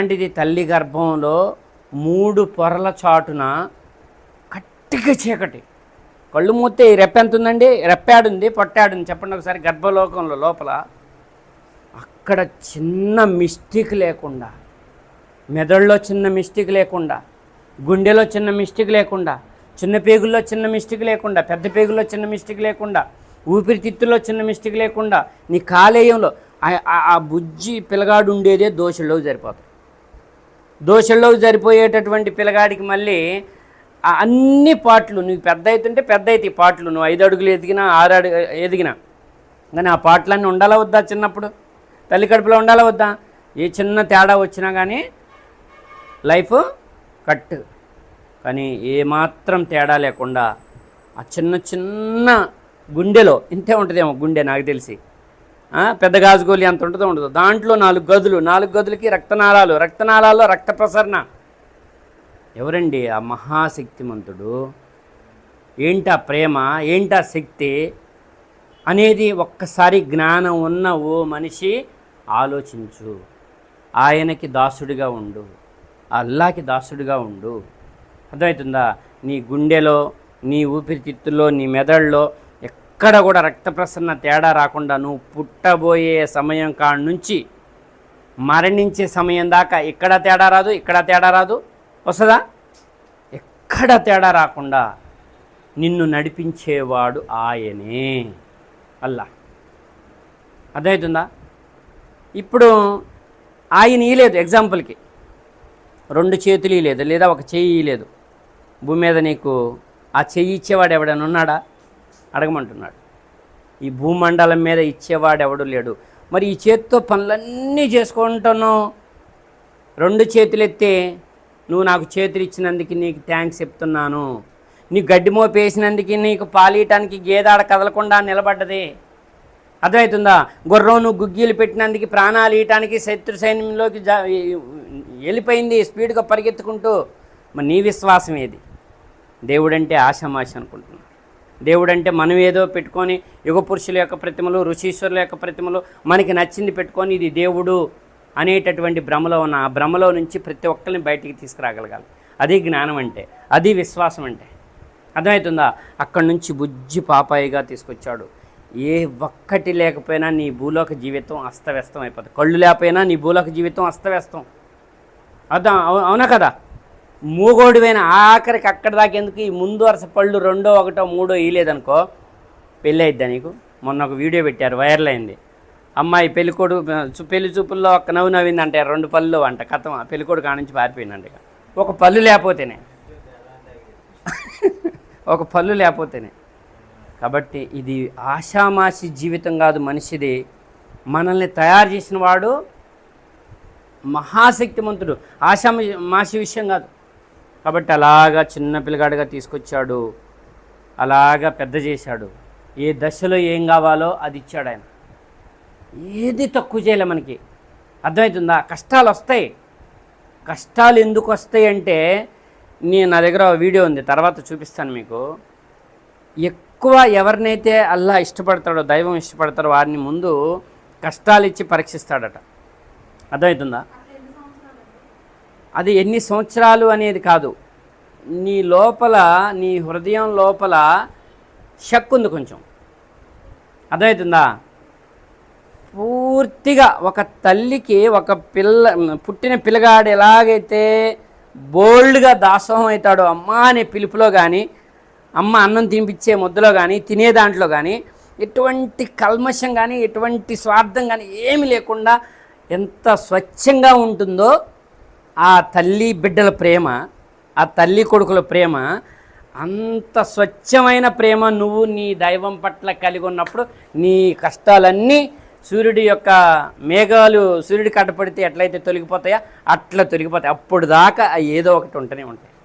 అలాంటిది తల్లి గర్భంలో మూడు పొరల చాటున కట్టిగా చీకటి. కళ్ళు మూతే ఈ ఎంత ఉందండి రెప్పాడుంది పొట్టాడుంది. చెప్పండి ఒకసారి గర్భలోకంలో లోపల అక్కడ చిన్న మిస్టేక్ లేకుండా మెదడులో చిన్న మిస్టేక్ లేకుండా గుండెలో చిన్న మిస్టేక్ లేకుండా చిన్న పేగుల్లో చిన్న మిస్టేక్ లేకుండా పెద్ద పేగుల్లో చిన్న మిస్టేక్ లేకుండా ఊపిరితిత్తుల్లో చిన్న మిస్టేక్ లేకుండా నీ కాలేయంలో ఆ- ఆ- బుజ్జి పిల్లగాడు ఉండేదే దోషలో సరిపోతుంది దోషంలోకి సరిపోయేటటువంటి పిల్లగాడికి మళ్ళీ అన్ని పాటలు నువ్వు పెద్ద అవుతుంటే పెద్ద అయితే ఈ పాటలు నువ్వు ఐదు అడుగులు ఎదిగినా ఆరు అడుగు ఎదిగినా. కానీ ఆ పాటలన్నీ ఉండాలా వద్దా చిన్నప్పుడు? తల్లి కడుపులో ఉండాలా వద్దా? ఏ చిన్న తేడా వచ్చినా కానీ లైఫ్ కట్ కానీ ఏమాత్రం తేడా లేకుండా ఆ చిన్న చిన్న గుండెలో ఇంతే ఉంటుందేమో గుండె నాకు తెలిసి. పెద్ద గాజుగోలి ఎంత ఉంటుందో ఉండదు. దాంట్లో నాలుగు గదులు నాలుగు గదులకి రక్తనాళాలు రక్తనాళాల్లో రక్త ప్రసరణ. ఎవరండి ఆ మహాశక్తిమంతుడు? ఏంటా ప్రేమ? ఏంటా శక్తి? అనేది ఒక్కసారి జ్ఞానం ఉన్న ఓ మనిషి ఆలోచించు. ఆయనకి దాసుడిగా ఉండు. అల్లాకి దాసుడిగా ఉండు. అర్థమవుతుందా? నీ గుండెలో నీ ఊపిరితిత్తుల్లో నీ మెదడులో ఎక్కడ కూడా రక్త ప్రసరణ తేడా రాకుండా నువ్వు పుట్టబోయే సమయం కాడ నుంచి మరణించే సమయం దాకా ఇక్కడ తేడా రాదు ఇక్కడ తేడా రాదు? వస్తుందా? ఎక్కడ తేడా రాకుండా నిన్ను నడిపించేవాడు ఆయనే అల్లా. అర్థమవుతుందా? ఇప్పుడు ఆయన ఇయలేదు ఎగ్జాంపుల్కి. రెండు చేతులు ఇయలేదు లేదా ఒక చెయ్యి ఇయలేదు భూమి మీద నీకు ఆ చెయ్యి ఇచ్చేవాడు ఎవడైనా ఉన్నాడా? అడగమంటున్నాడు. ఈ భూమండలం మీద ఇచ్చేవాడు ఎవడు లేడు. మరి ఈ చేతితో పనులన్నీ చేసుకుంటున్నావు. రెండు చేతులు ఎత్తే నువ్వు నాకు చేతులు ఇచ్చినందుకు నీకు థ్యాంక్స్ చెప్తున్నాను. నీ గడ్డి మోపేసినందుకు నీకు పాలీయటానికి గేదాడ కదలకుండా నిలబడ్డది. అర్థమవుతుందా? గుర్రం నువ్వు గుగ్గీలు పెట్టినందుకు ప్రాణాలు ఇయటానికి శత్రు సైన్యంలోకి జా వెళ్ళిపోయింది స్పీడ్గా పరిగెత్తుకుంటూ. మరి నీ విశ్వాసం ఏది? దేవుడంటే ఆశామాష అనుకుంటున్నాను. దేవుడంటే మనం ఏదో పెట్టుకొని యుగ పురుషుల యొక్క ప్రతిమలు ఋషీశ్వరుల యొక్క ప్రతిమలు మనకి నచ్చింది పెట్టుకొని ఇది దేవుడు అనేటటువంటి భ్రమలో ఉన్న ఆ భ్రమలో నుంచి ప్రతి ఒక్కరిని బయటికి తీసుకురాగలగాలి. అది జ్ఞానం అంటే అది విశ్వాసం అంటే. అర్థమవుతుందా? అక్కడి నుంచి బుజ్జి పాపాయిగా తీసుకొచ్చాడు. ఏ ఒక్కటి లేకపోయినా నీ భూలోక జీవితం అస్తవ్యస్తం అయిపోతుంది కళ్ళు లేకపోయినా నీ భూలోక జీవితం అస్తవ్యస్తం. అర్థం? అవు- అవునా కదా? మూగోడివైన ఆఖరికి అక్కడ దాకేందుకు ఈ ముందు వరుస పళ్ళు రెండో ఒకటో మూడో ఇయలేదనుకో పెళ్ళి అయిద్దా నీకు? మొన్న ఒక వీడియో పెట్టారు వైరల్ అయింది. అమ్మాయి పెళ్ళికొడు చు- పెళ్ళి చూపుల్లో ఒక్క నవ్వు నవ్విందంటే రెండు పళ్ళు అంట కథం ఆ పెళ్ళికొడు కానించి పారిపోయిందంట ఒక పళ్ళు లేకపోతేనే. ఒక పళ్ళు లేకపోతేనే. కాబట్టి ఇది ఆషామాషి జీవితం కాదు మనిషిది. మనల్ని తయారు చేసిన వాడు మహాశక్తిమంతుడు. ఆశా విషయం కాదు. కాబట్టి అలాగా చిన్న పిల్లగాడిగా తీసుకొచ్చాడు. అలాగా పెద్ద చేశాడు. ఏ దశలో ఏం కావాలో అది ఇచ్చాడు ఆయన. ఏది తక్కువ చేయలే మనకి. అర్థమవుతుందా కష్టాలు వస్తాయి. కష్టాలు ఎందుకు వస్తాయి అంటే నేను నా దగ్గర వీడియో ఉంది తర్వాత చూపిస్తాను మీకు. ఎక్కువ ఎవరినైతే అల్లా ఇష్టపడతాడో దైవం ఇష్టపడతాడో వారిని ముందు కష్టాలు ఇచ్చి పరీక్షిస్తాడట. అర్థమవుతుందా అది ఎన్ని సంవత్సరాలు అనేది కాదు. నీ లోపల నీ హృదయం లోపల షక్ ఉంది కొంచెం. అర్థమవుతుందా పూర్తిగా ఒక తల్లికి ఒక పిల్ల పుట్టిన పిల్లగాడు ఎలాగైతే బోల్డ్గా దాసోహం అవుతాడో అమ్మ అనే పిలుపులో కానీ అమ్మ అన్నం తినిపించే ముద్దలో కానీ తినే దాంట్లో కానీ ఎటువంటి కల్మషం కానీ ఎటువంటి స్వార్థం కానీ ఏమి లేకుండా ఎంత స్వచ్ఛంగా ఉంటుందో ఆ తల్లి బిడ్డల ప్రేమ ఆ తల్లి కొడుకుల ప్రేమ అంత స్వచ్ఛమైన ప్రేమ నువ్వు నీ దైవం పట్ల కలిగి ఉన్నప్పుడు నీ కష్టాలన్నీ సూర్యుడి యొక్క మేఘాలు సూర్యుడికి అడ్డపడితే ఎట్లయితే తొలగిపోతాయో అట్లా తొలగిపోతాయి. అప్పుడు దాకా ఏదో ఒకటి ఉంటూనే ఉంటాయి